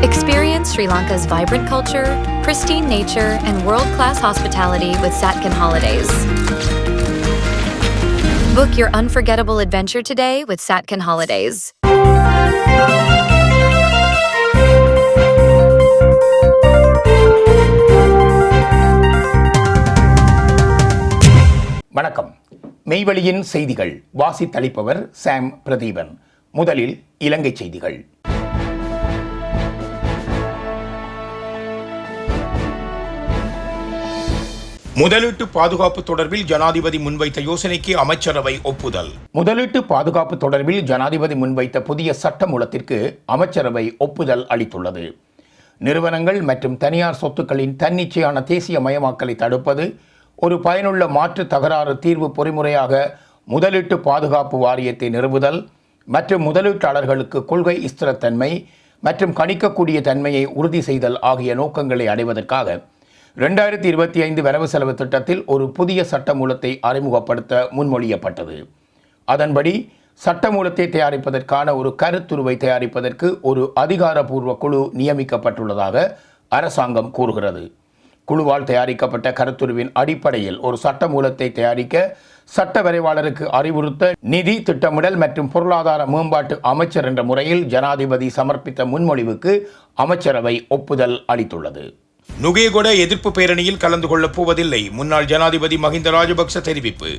Experience Sri Lanka's vibrant culture, pristine nature, and world class hospitality with Satkin Holidays. Book your unforgettable adventure today with Satkin Holidays. வணக்கம் மெய்வழியின் செய்திகள் வாசித்தளிப்பவர் சாம் பிரதீபன் முதலில் இலங்கை செய்திகள் முதலீட்டு பாதுகாப்பு தொடர்பில் ஜனாதிபதி முன்வைத்த யோசனைக்கு அமைச்சரவை ஒப்புதல். முதலீட்டு பாதுகாப்பு தொடர்பில் ஜனாதிபதி முன்வைத்த புதிய சட்டமூலத்திற்கு அமைச்சரவை ஒப்புதல் அளித்துள்ளது. நிறுவனங்கள் மற்றும் தனியார் சொத்துக்களின் தன்னிச்சையான தேசிய மயமாக்கலை தடுப்பது ஒரு பயனுள்ள மாற்று தகராறு தீர்வு பொறிமுறையாக முதலீட்டு பாதுகாப்பு வாரியத்தை நிறுவுதல் மற்றும் முதலீட்டாளர்களுக்கு கொள்கை ஸ்திரத்தன்மை மற்றும் கணிக்கக்கூடிய தன்மையை உறுதி செய்தல் ஆகிய நோக்கங்களை அடைவதற்காக ரெண்டாயிரத்தி இருபத்தி ஐந்து வரவு செலவு திட்டத்தில் ஒரு புதிய சட்டமூலத்தை அறிமுகப்படுத்த முன்மொழியப்பட்டது. அதன்படி சட்டமூலத்தை தயாரிப்பதற்கான ஒரு கருத்துருவை தயாரிப்பதற்கு ஒரு அதிகாரப்பூர்வ குழு நியமிக்கப்பட்டுள்ளதாக அரசாங்கம் கூறுகிறது. குழுவால் தயாரிக்கப்பட்ட கருத்துருவின் அடிப்படையில் ஒரு சட்டமூலத்தை தயாரிக்க சட்ட வரைவாளருக்கு அறிவுறுத்த நிதி திட்டமிடல் மற்றும் பொருளாதார மேம்பாட்டு அமைச்சர் என்ற முறையில் ஜனாதிபதி சமர்ப்பித்த முன்மொழிவுக்கு அமைச்சரவை ஒப்புதல் அளித்துள்ளது. நுகேகொட எதிர்ப்பு பேரணியில் கலந்து கொள்ளப் போவதில்லை. முன்னாள் ஜனாதிபதி மஹிந்த ராஜபக்ச தெரிவிப்பு.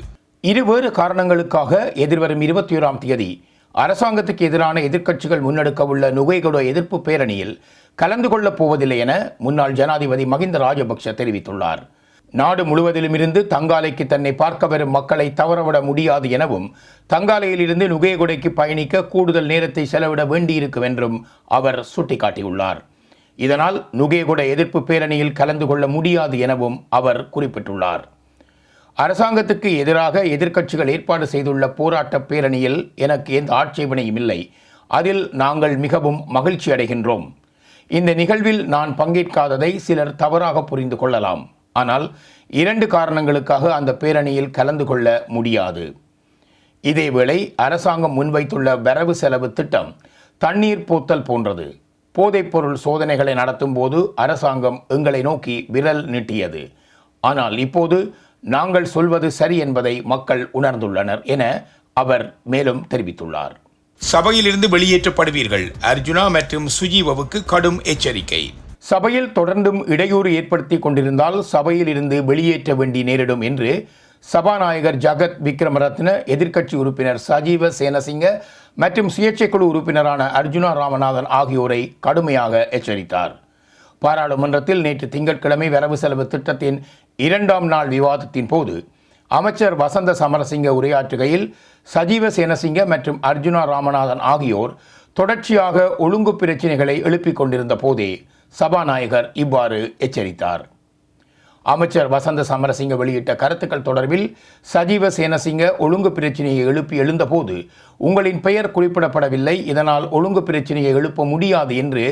இருவேறு காரணங்களுக்காக எதிர்வரும் இருபத்தி ஓராம் தேதி அரசாங்கத்துக்கு எதிரான எதிர்க்கட்சிகள் முன்னெடுக்க உள்ள நுகைகொட எதிர்ப்பு பேரணியில் கலந்து கொள்ளப் போவதில்லை என முன்னாள் ஜனாதிபதி மஹிந்த ராஜபக்ஷ தெரிவித்துள்ளார். நாடு முழுவதிலும் இருந்து தங்காலைக்கு தன்னை பார்க்க வரும் மக்களை தவறவிட முடியாது எனவும் தங்காலையிலிருந்து நுகையகுடைக்கு பயணிக்க கூடுதல் நேரத்தை செலவிட வேண்டியிருக்கும் என்றும் அவர் சுட்டிக்காட்டியுள்ளார். இதனால் நுகேகுட எதிர்ப்பு பேரணியில் கலந்து கொள்ள முடியாது எனவும் அவர் குறிப்பிட்டுள்ளார். அரசாங்கத்துக்கு எதிராக எதிர்க்கட்சிகள் ஏற்பாடு செய்துள்ள போராட்ட பேரணியில் எனக்கு எந்த ஆட்சேபனையும் இல்லை. அதில் நாங்கள் மிகவும் மகிழ்ச்சி அடைகின்றோம். இந்த நிகழ்வில் நான் பங்கேற்காததை சிலர் தவறாக புரிந்து கொள்ளலாம். ஆனால் இரண்டு காரணங்களுக்காக அந்த பேரணியில் கலந்து கொள்ள முடியாது. இதேவேளை அரசாங்கம் முன்வைத்துள்ள வரவு செலவு திட்டம் தண்ணீர் போத்தல் போன்றது. போதைப்பொருள் சோதனைகளை நடத்தும் போது அரசாங்கம் எங்களை நோக்கி விரல் நீட்டியது. ஆனால் இப்போது நாங்கள் சொல்வது சரி என்பதை மக்கள் உணர்ந்துள்ளனர் என அவர் மேலும் தெரிவித்துள்ளார். சபையிலிருந்து வெளியேற்றப்படுவீர்கள் அர்ஜுனா மற்றும் சுஜீவவுக்கு கடும் எச்சரிக்கை. சபையில் தொடர்ந்தும் இடையூறு ஏற்படுத்தி கொண்டிருந்தால் சபையில் இருந்து வெளியேற்ற வேண்டி நேரிடும் என்று சபாநாயகர் ஜகத் விக்ரமரத்ன எதிர்க்கட்சி உறுப்பினர் சஜீவ சேனசிங்க மற்றும் சுயேட்சைக்குழு உறுப்பினரான அர்ஜுனா ராமநாதன் ஆகியோரை கடுமையாக எச்சரித்தார். பாராளுமன்றத்தில் நேற்று திங்கட்கிழமை வரவு செலவு திட்டத்தின் இரண்டாம் நாள் விவாதத்தின் போது அமைச்சர் வசந்த சமரசிங்க உரையாற்றுகையில் சஜீவ சேனசிங்க மற்றும் அர்ஜுனா ராமநாதன் ஆகியோர் தொடர்ச்சியாக ஒழுங்கு பிரச்சினைகளை எழுப்பிக் கொண்டிருந்த போதே சபாநாயகர் இவ்வாறு எச்சரித்தார். அமைச்சர் வசந்த சமரசிங்க வெளியிட்ட கருத்துக்கள் தொடர்பில் சஜீவ சேனசிங்க ஒழுங்கு பிரச்சினையை எழுப்பி எழுந்தபோது உங்களின் பெயர் குறிப்பிடப்படவில்லை இதனால் ஒழுங்கு பிரச்சினையை எழுப்ப முடியாது என்று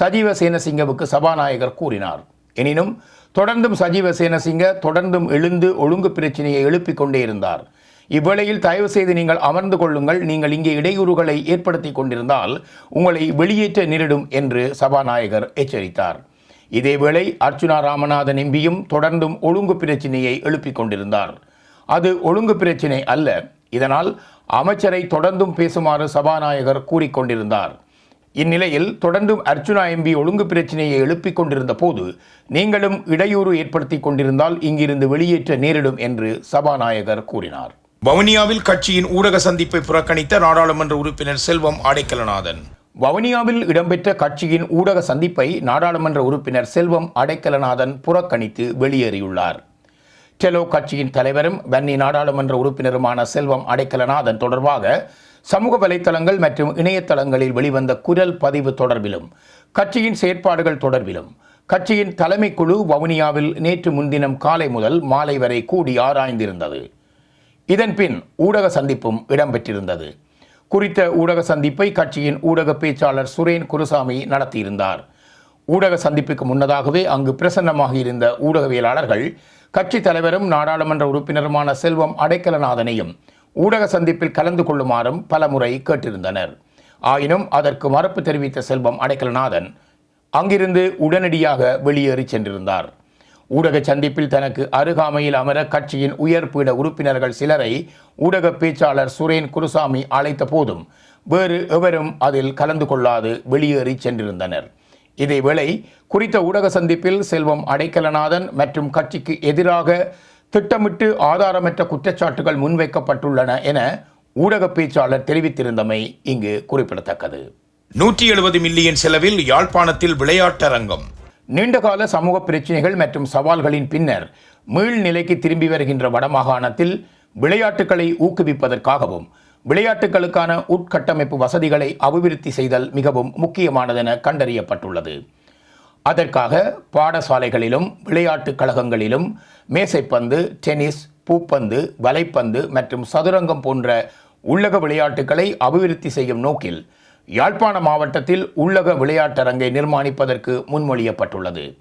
சஜீவ சேனசிங்கவுக்கு சபாநாயகர் கூறினார். எனினும் தொடர்ந்தும் சஜீவ சேனசிங்க தொடர்ந்தும் எழுந்து ஒழுங்கு பிரச்சினையை எழுப்பிக் கொண்டே இருந்தார். இவ்வேளையில் தயவு செய்து நீங்கள் அமர்ந்து கொள்ளுங்கள் நீங்கள் இங்கே இடையூறுகளை ஏற்படுத்தி கொண்டிருந்தால் உங்களை வெளியேற்ற நேரிடும் என்று சபாநாயகர் எச்சரித்தார். இதேவேளை அர்ச்சுனா ராமநாதன் எம்பியும் தொடர்ந்தும் ஒழுங்கு பிரச்சினையை எழுப்பிக் கொண்டிருந்தார். அது ஒழுங்கு பிரச்சினை அல்ல. இதனால் அமைச்சரை தொடர்ந்தும் பேசுமாறு சபாநாயகர் கூறிக்கொண்டிருந்தார் இந்நிலையில் தொடர்ந்தும் அர்ச்சுனா எம்பி ஒழுங்கு பிரச்சினையை எழுப்பிக் கொண்டிருந்த போது நீங்களும் இடையூறு ஏற்படுத்தி கொண்டிருந்தால் இங்கிருந்து வெளியேற்ற நேரிடும் என்று சபாநாயகர் கூறினார். வவுனியாவில் கட்சியின் ஊடக சந்திப்பை புறக்கணித்த நாடாளுமன்ற உறுப்பினர் செல்வம் ஆடைக்கலநாதன். வவுனியாவில் இடம்பெற்ற கட்சியின் ஊடக சந்திப்பை நாடாளுமன்ற உறுப்பினர் செல்வம் அடைக்கலநாதன் புறக்கணித்து வெளியேறியுள்ளார். டெலோ கட்சியின் தலைவரும் வன்னி நாடாளுமன்ற உறுப்பினருமான செல்வம் அடைக்கலநாதன் தொடர்பாக சமூக வலைத்தளங்கள் மற்றும் இணையதளங்களில் வெளிவந்த குரல் பதிவு தொடர்பிலும் கட்சியின் செயற்பாடுகள் தொடர்பிலும் கட்சியின் தலைமைக்குழு வவுனியாவில் நேற்று முன்தினம் காலை முதல் மாலை வரை கூடி ஆராய்ந்திருந்தது. இதன்பின் ஊடக சந்திப்பும் இடம்பெற்றிருந்தது. குறித்த ஊடக சந்திப்பை கட்சியின் ஊடக பேச்சாளர் சுரேன் குருசாமி நடத்தியிருந்தார். ஊடக சந்திப்புக்கு முன்னதாகவே அங்கு பிரசன்னமாக இருந்த ஊடகவியலாளர்கள் கட்சி தலைவரும் நாடாளுமன்ற உறுப்பினருமான செல்வம் அடைக்கலநாதனையும் ஊடக சந்திப்பில் கலந்து கொள்ளுமாறும் பலமுறை கேட்டிருந்தனர். ஆயினும் அதற்கு மறுப்பு தெரிவித்த செல்வம் அடைக்கலநாதன் அங்கிருந்து உடனடியாக வெளியேறி சென்றிருந்தார். ஊடக சந்திப்பில் தனக்கு அருகாமையில் அமர கட்சியின் உயர்பீட உறுப்பினர்கள் சிலரை ஊடக பேச்சாளர் சுரேன் குருசாமி அழைத்த போதும் வேறு எவரும் அதில் கலந்து கொள்ளாது வெளியேறி சென்றிருந்தனர். இதேவேளை குறித்த ஊடக சந்திப்பில் செல்வம் அடைக்கலநாதன் மற்றும் கட்சிக்கு எதிராக திட்டமிட்டு ஆதாரமற்ற குற்றச்சாட்டுகள் முன்வைக்கப்பட்டுள்ளன என ஊடக பேச்சாளர் தெரிவித்திருந்தமை இங்கு குறிப்பிடத்தக்கது. நூற்றி எழுபது மில்லியன் செலவில் யாழ்ப்பாணத்தில் விளையாட்டரங்கம். நீண்டகால சமூக பிரச்சினைகள் மற்றும் சவால்களின் பின்னர் மீள் நிலைக்கு திரும்பி வருகின்ற வடமாகாணத்தில் விளையாட்டுகளை ஊக்குவிப்பதற்காகவும் விளையாட்டுகளுக்கான உட்கட்டமைப்பு வசதிகளை அபிவிருத்தி செய்தல் மிகவும் முக்கியமானதென கண்டறியப்பட்டுள்ளது. அதற்காக பாடசாலைகளிலும் விளையாட்டுக் கழகங்களிலும் மேசைப்பந்து டென்னிஸ் பூப்பந்து வலைப்பந்து மற்றும் சதுரங்கம் போன்ற உள்ளக விளையாட்டுகளை அபிவிருத்தி செய்யும் நோக்கில் யாழ்ப்பாண மாவட்டத்தில் உள்ளக விளையாட்டரங்கை நிர்மாணிப்பதற்கு முன்மொழியப்பட்டுள்ளது.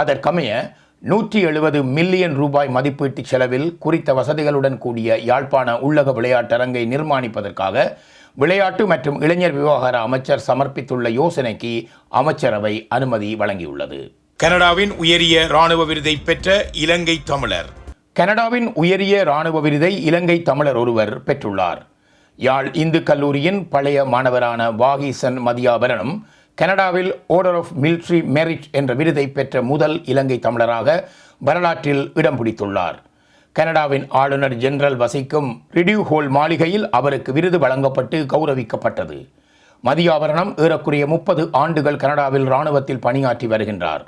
அதற்கமைய நூற்றி எழுபது மில்லியன் ரூபாய் மதிப்பீட்டு செலவில் குறித்த வசதிகளுடன் கூடிய யாழ்ப்பாண உள்ளக விளையாட்டரங்கை நிர்மாணிப்பதற்காக விளையாட்டு மற்றும் இளைஞர் விவகார அமைச்சர் சமர்ப்பித்துள்ள யோசனைக்கு அமைச்சரவை அனுமதி வழங்கியுள்ளது. கனடாவின் உயரிய ராணுவ விருதை பெற்ற இலங்கை தமிழர். கனடாவின் உயரிய இராணுவ விருதை இலங்கை தமிழர் ஒருவர் பெற்றுள்ளார். யாழ் இந்து கல்லூரியின் பழைய மாணவரான வாகீசன் மதியாபரணம் கனடாவில் ஆர்டர் ஆஃப் மிலிட்ரி மெரிட் என்ற விருதை பெற்ற முதல் இலங்கை தமிழராக வரலாற்றில் இடம் பிடித்துள்ளார். கனடாவின் ஆளுநர் ஜெனரல் வசிக்கும் ரிடியூ ஹோல் மாளிகையில் அவருக்கு விருது வழங்கப்பட்டு கௌரவிக்கப்பட்டது. மதியாபரணம் ஏறக்குறைய முப்பது ஆண்டுகள் கனடாவில் இராணுவத்தில் பணியாற்றி வருகின்றார்.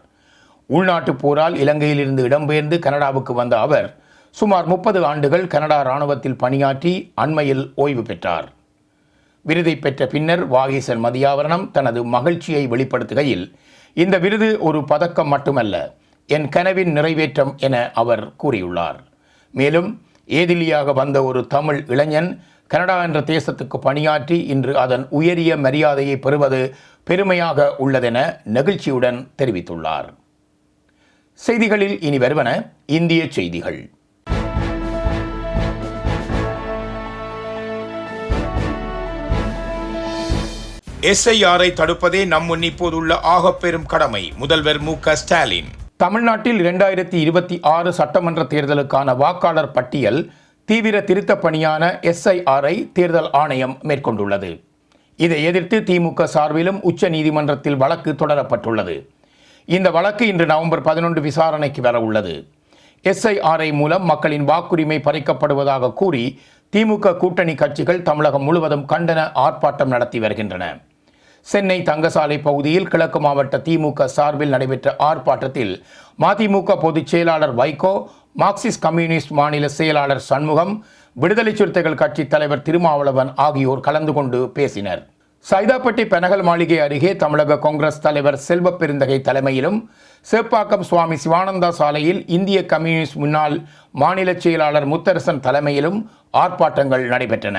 உள்நாட்டுப் போரால் இலங்கையிலிருந்து இடம்பெயர்ந்து கனடாவுக்கு வந்த அவர் சுமார் முப்பது ஆண்டுகள் கனடா இராணுவத்தில் பணியாற்றி அண்மையில் ஓய்வு பெற்றார். விருதை பெற்ற பின்னர் வாகீசன் மதியாவரணம் தனது மகிழ்ச்சியை வெளிப்படுத்துகையில் இந்த விருது ஒரு பதக்கம் மட்டுமல்ல என் கனவின் நிறைவேற்றம் என அவர் கூறியுள்ளார். மேலும் ஏதிலியாக வந்த ஒரு தமிழ் இளைஞன் கனடா என்ற தேசத்துக்கு பணியாற்றி இன்று அதன் உயரிய மரியாதையை பெறுவது பெருமையாக உள்ளதென நெகிழ்ச்சியுடன் தெரிவித்துள்ளார். செய்திகளில் இனி வருவன இந்திய செய்திகள். எஸ்ஐஆரை தடுப்பதே நம் முன் இப்போதுள்ள ஆகப்பெரும் கடமை. முதல்வர் மு க ஸ்டாலின். தமிழ்நாட்டில் இரண்டாயிரத்தி இருபத்தி ஆறு சட்டமன்ற தேர்தலுக்கான வாக்காளர் பட்டியல் தீவிர திருத்தப் பணியான எஸ்ஐஆரை தேர்தல் ஆணையம் மேற்கொண்டுள்ளது. இதை எதிர்த்து திமுக சார்பிலும் உச்ச நீதிமன்றத்தில் வழக்கு தொடரப்பட்டுள்ளது. இந்த வழக்கு இன்று நவம்பர் பதினொன்று விசாரணைக்கு வர உள்ளது. எஸ்ஐஆர்ஐ மூலம் மக்களின் வாக்குரிமை பறிக்கப்படுவதாக கூறி திமுக கூட்டணி கட்சிகள் தமிழகம் முழுவதும் கண்டன ஆர்ப்பாட்டம் நடத்தி வருகின்றன. சென்னை தங்கசாலை பகுதியில் கிழக்கு மாவட்ட திமுக சார்பில் நடைபெற்ற ஆர்ப்பாட்டத்தில் மதிமுக பொதுச் செயலாளர் வைகோ மார்க்சிஸ்ட் கம்யூனிஸ்ட் மாநில செயலாளர் சண்முகம் விடுதலை சிறுத்தைகள் கட்சித் தலைவர் திருமாவளவன் ஆகியோர் கலந்து கொண்டு பேசினர். சைதாப்பட்டி பெனகல் மாளிகை அருகே தமிழக காங்கிரஸ் தலைவர் செல்வ பெருந்தகை தலைமையிலும் சேப்பாக்கம் சுவாமி சிவானந்தா சாலையில் இந்திய கம்யூனிஸ்ட் முன்னாள் மாநில செயலாளர் முத்தரசன் தலைமையிலும் ஆர்ப்பாட்டங்கள் நடைபெற்றன.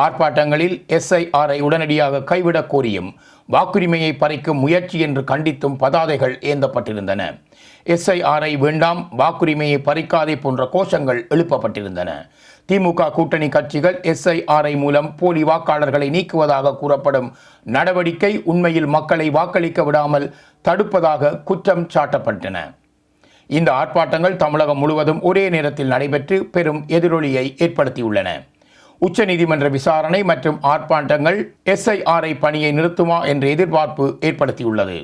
ஆர்ப்பாட்டங்களில் எஸ்ஐஆரை உடனடியாக கைவிடக் கோரியும் வாக்குரிமையை பறிக்கும் முயற்சி என்று கண்டித்தும் பதாதைகள் ஏந்தப்பட்டிருந்தன. எஸ்ஐஆரை வேண்டாம் வாக்குரிமையை பறிக்காதே போன்ற கோஷங்கள் எழுப்பப்பட்டிருந்தன. திமுக கூட்டணி கட்சிகள் எஸ்ஐஆரை மூலம் போலி வாக்காளர்களை நீக்குவதாக கூறப்படும் நடவடிக்கை உண்மையில் மக்களை வாக்களிக்க விடாமல் தடுப்பதாக குற்றம் சாட்டப்பட்டன. இந்த ஆர்ப்பாட்டங்கள் தமிழகம் முழுவதும் ஒரே நேரத்தில் நடைபெற்று பெரும் எதிரொலியை ஏற்படுத்தியுள்ளன. உச்சநீதிமன்ற விசாரணை மற்றும் ஆர்ப்பாட்டங்கள் எஸ்ஐஆர்ஐ பணியை நிறுத்துமா என்ற எதிர்பார்ப்பு ஏற்படுத்தியுள்ளது.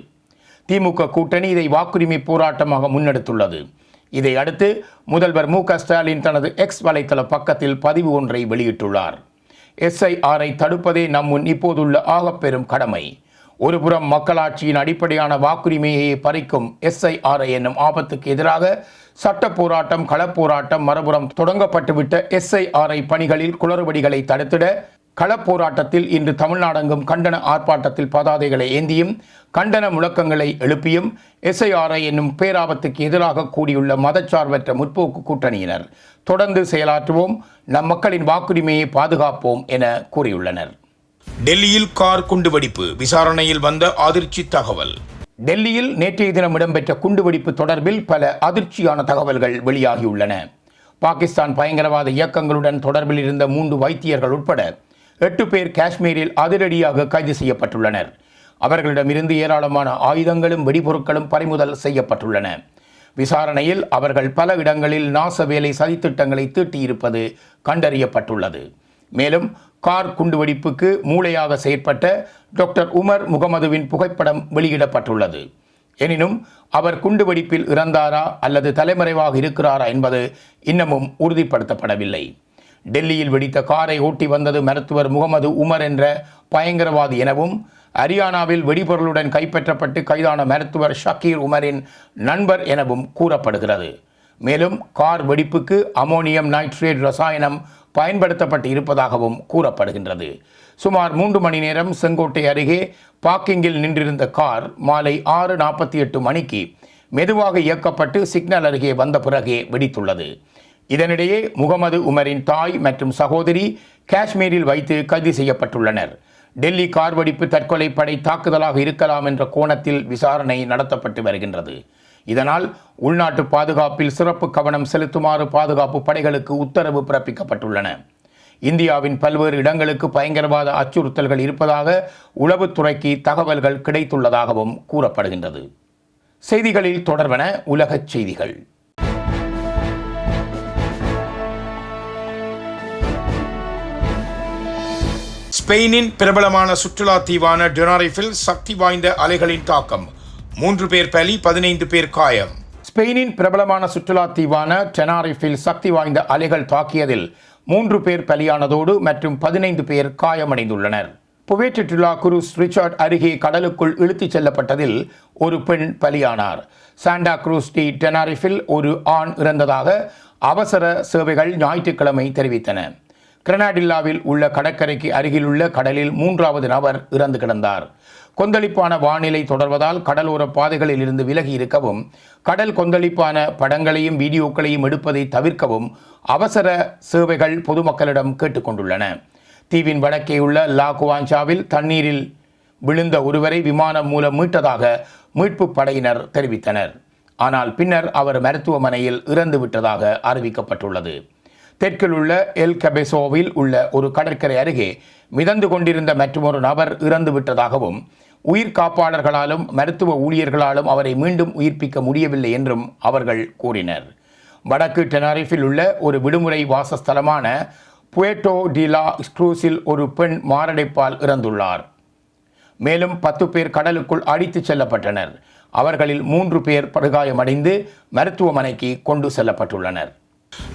திமுக கூட்டணி இதை வாக்குரிமை போராட்டமாக முன்னெடுத்துள்ளது. இதை அடுத்து முதல்வர் மு க ஸ்டாலின் தனது எக்ஸ் வலைத்தள பக்கத்தில் பதிவு ஒன்றை வெளியிட்டுள்ளார். எஸ்ஐஆரை தடுப்பதே நம் முன் இப்போதுள்ள ஆகப்பெரும் கடமை. ஒருபுறம் மக்களாட்சியின் அடிப்படையான வாக்குரிமையை பறிக்கும் எஸ்ஐஆர்ஐ என்னும் ஆபத்துக்கு எதிராக சட்ட போராட்டம் களப்போராட்டம் மறுபுறம் தொடங்கப்பட்டுவிட்ட எஸ்ஐஆர்ஐ பணிகளில் குளறுபடிகளை தடுத்திட களப்போராட்டத்தில் இன்று தமிழ்நாடெங்கும் கண்டன ஆர்ப்பாட்டத்தில் பதாதைகளை ஏந்தியும் கண்டன முழக்கங்களை எழுப்பியும் எஸ்ஐஆர்ஐ என்னும் பேராபத்துக்கு எதிராக கூடியுள்ள மதச்சார்பற்ற முற்போக்கு கூட்டணியினர். தொடர்ந்து செயலாற்றுவோம் நம் மக்களின் வாக்குரிமையை பாதுகாப்போம் என கூறியுள்ளனர். டெல்லியில் கார் குண்டுவெடிப்பு விசாரணையில் வந்த அதிர்ச்சி தகவல். டெல்லியில் நேற்றைய தினம் இடம்பெற்ற குண்டுவெடிப்பு தொடர்பில் பல அதிர்ச்சியான தகவல்கள் வெளியாகியுள்ளன. பாகிஸ்தான் பயங்கரவாத இயக்கங்களுடன் தொடர்பில் இருந்த மூன்று வைத்தியர்கள் உட்பட எட்டு பேர் காஷ்மீரில் அதிரடியாக கைது செய்யப்பட்டுள்ளனர். அவர்களிடமிருந்து ஏராளமான ஆயுதங்களும் வெடிபொருட்களும் பறிமுதல் செய்யப்பட்டுள்ளன. விசாரணையில் அவர்கள் பல இடங்களில் நாச வேலை சதித்திட்டங்களை தீட்டியிருப்பது கண்டறியப்பட்டுள்ளது. மேலும் கார் குண்டுவெடிப்புக்கு மூளையாக செயற்பட்ட டாக்டர் உமர் முகமதுவின் புகைப்படம் வெளியிடப்பட்டுள்ளது. எனினும் அவர் குண்டுவெடிப்பில் இறந்தாரா அல்லது தலைமறைவாக இருக்கிறாரா என்பது இன்னமும் உறுதிப்படுத்தப்படவில்லை. டெல்லியில் வெடித்த காரை ஓட்டி வந்தது மருத்துவர் முகமது உமர் என்ற பயங்கரவாதி எனவும் ஹரியானாவில் வெடிபொருளுடன் கைப்பற்றப்பட்டு கைதான மருத்துவர் ஷக்கீர் உமரின் நண்பர் எனவும் கூறப்படுகிறது. மேலும் கார் வெடிப்புக்கு அமோனியம் நைட்ரேட் ரசாயனம் பயன்படுத்தப்பட்டு இருப்பதாகவும் கூறப்படுகின்றது. சுமார் மூன்று மணி நேரம் செங்கோட்டை அருகே பார்க்கிங்கில் நின்றிருந்த கார் மாலை ஆறு நாற்பத்தி எட்டு மணிக்கு மெதுவாக இயக்கப்பட்டு சிக்னல் அருகே வந்த பிறகே வெடித்துள்ளது. இதனிடையே முகமது உமரின் தாய் மற்றும் சகோதரி காஷ்மீரில் வைத்து கைது செய்யப்பட்டுள்ளனர். டெல்லி கார் வெடிப்பு தற்கொலை படை தாக்குதலாக இருக்கலாம் என்ற கோணத்தில் விசாரணை நடத்தப்பட்டு வருகின்றது. இதனால் உள்நாட்டு பாதுகாப்பில் சிறப்பு கவனம் செலுத்துமாறு பாதுகாப்பு படைகளுக்கு உத்தரவு பிறப்பிக்கப்பட்டுள்ளன. இந்தியாவின் பல்வேறு இடங்களுக்கு பயங்கரவாத அச்சுறுத்தல்கள் இருப்பதாக உளவுத்துறைக்கு தகவல்கள் கிடைத்துள்ளதாகவும் கூறப்படுகின்றது. செய்திகளில் தொடர்வன உலகச் செய்திகள். ஸ்பெயினின் பிரபலமான சுற்றுலா தீவான டொனாரிஃபில் சக்தி வாய்ந்த அலைகளின் தாக்கம். மூன்று பேர் பலி பதினைந்து பேர் காயம். ஸ்பெயினின் பிரபலமான சுற்றுலா தீவான டெனாரிஃபில் சக்தி வாய்ந்த அலைகள் தாக்கியதில் மூன்று பேர் பலியானதோடு மற்றும் பதினைந்து பேர் காயமடைந்துள்ளனர். புவேற்றுலா குரூஸ் ரிச்சார்ட் அருகே கடலுக்குள் இழுத்துச் செல்லப்பட்டதில் ஒரு பெண் பலியானார். சாண்டா குரூஸ் டி டெனாரிஃபில் ஒரு ஆண் இறந்ததாக அவசர சேவைகள் ஞாயிற்றுக்கிழமை தெரிவித்தன. கிரனாடில்லாவில் உள்ள கடற்கரைக்கு அருகிலுள்ள கடலில் மூன்றாவது நபர் இறந்து கிடந்தார். கொந்தளிப்பான வானிலை தொடர்வதால் கடலோர பாதைகளில் இருந்து விலகி இருக்கவும் கடல் கொந்தளிப்பான படங்களையும் வீடியோக்களையும் எடுப்பதை தவிர்க்கவும் அவசர சேவைகள் பொதுமக்களிடம் கேட்டுக்கொண்டுள்ளன. தீவின் வடக்கே உள்ள லா குவாஞ்சாவில் தண்ணீரில் விழுந்த ஒருவரை விமானம் மூலம் மீட்டதாக மீட்பு படையினர் தெரிவித்தனர். ஆனால் பின்னர் அவர் மருத்துவமனையில் இறந்து விட்டதாக அறிவிக்கப்பட்டுள்ளது. தெற்கில் உள்ள எல் கபெசோவில் உள்ள ஒரு கடற்கரை அருகே மிதந்து கொண்டிருந்த மற்றொரு நபர் இறந்து விட்டதாகவும் உயிர் காப்பாளர்களாலும் மருத்துவ ஊழியர்களாலும் அவரை மீண்டும் உயிர்ப்பிக்க முடியவில்லை என்றும் அவர்கள் கூறினர். வடக்கு டெனாரிஃபில் உள்ள ஒரு விடுமுறை வாசஸ்தலமான புயட்டோ டிலா ஸ்க்ரூஸில் ஒரு பெண் மாரடைப்பால் இறந்துள்ளார். மேலும் பத்து பேர் கடலுக்குள் அடித்துச் செல்லப்பட்டனர். அவர்களில் மூன்று பேர் படுகாயமடைந்து மருத்துவமனைக்கு கொண்டு செல்லப்பட்டுள்ளனர்.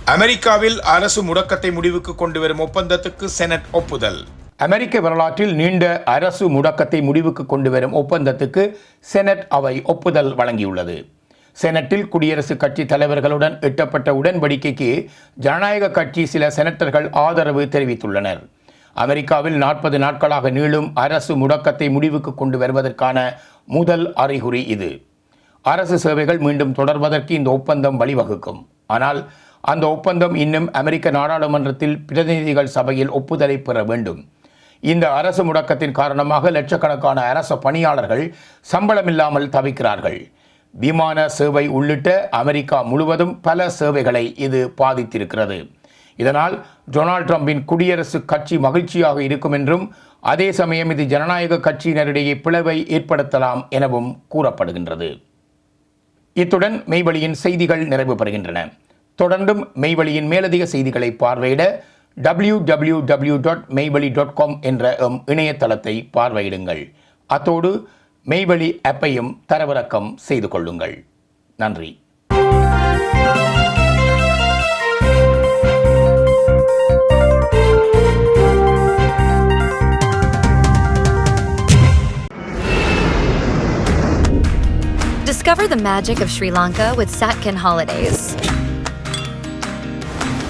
அமெரிக்காவில் அரசு முடக்கத்தை முடிவுக்கு கொண்டு வரும் ஒப்பந்தத்துக்கு செனட் ஒப்புதல். அமெரிக்க வரலாற்றில் நீண்ட அரசு முடக்கத்தை முடிவுக்கு கொண்டு வரும் ஒப்பந்தத்துக்கு செனட் அவை ஒப்புதல் வழங்கியுள்ளது. செனட்டில் குடியரசுக் கட்சி தலைவர்களுடன் எட்டப்பட்ட உடன்படிக்கைக்கு ஜனநாயக கட்சி சில செனட்டர்கள் ஆதரவு தெரிவித்துள்ளனர். அமெரிக்காவில் நாற்பது நாட்களாக நீளும் அரசு முடக்கத்தை முடிவுக்கு கொண்டு வருவதற்கான முதல் அறிகுறி இது. அரசு சேவைகள் மீண்டும் தொடர்வதற்கு இந்த ஒப்பந்தம் வழிவகுக்கும். ஆனால் அந்த ஒப்பந்தம் இன்னும் அமெரிக்க நாடாளுமன்றத்தில் பிரதிநிதிகள் சபையில் ஒப்புதலை பெற வேண்டும். இந்த அரசு முடக்கத்தின் காரணமாக லட்சக்கணக்கான அரச பணியாளர்கள் சம்பளமில்லாமல் தவிக்கிறார்கள். விமான சேவை உள்ளிட்ட அமெரிக்கா முழுவதும் பல சேவைகளை இது பாதித்திருக்கிறது. இதனால் டொனால்ட் ட்ரம்பின் குடியரசு கட்சி மகிழ்ச்சியாக இருக்கும் என்றும் அதே சமயம் இது ஜனநாயக கட்சியினரிடையே பிளவை ஏற்படுத்தலாம் எனவும் கூறப்படுகின்றது. இத்துடன் மெய்வழியின் செய்திகள் நிறைவு பெறுகின்றன தொடர்ந்தும் மெய்வழியின் மேலதிக செய்திகளை பார்வையிட W W W dot Meivazhi dot com என்ற எம் இணையதளத்தை பார்வையிடுங்கள். அத்தோடு மெய்வழி ஆப்பையும் தரவிறக்கம் செய்து கொள்ளுங்கள். நன்றி. Discover the magic of Sri Lanka with Satkin Holidays.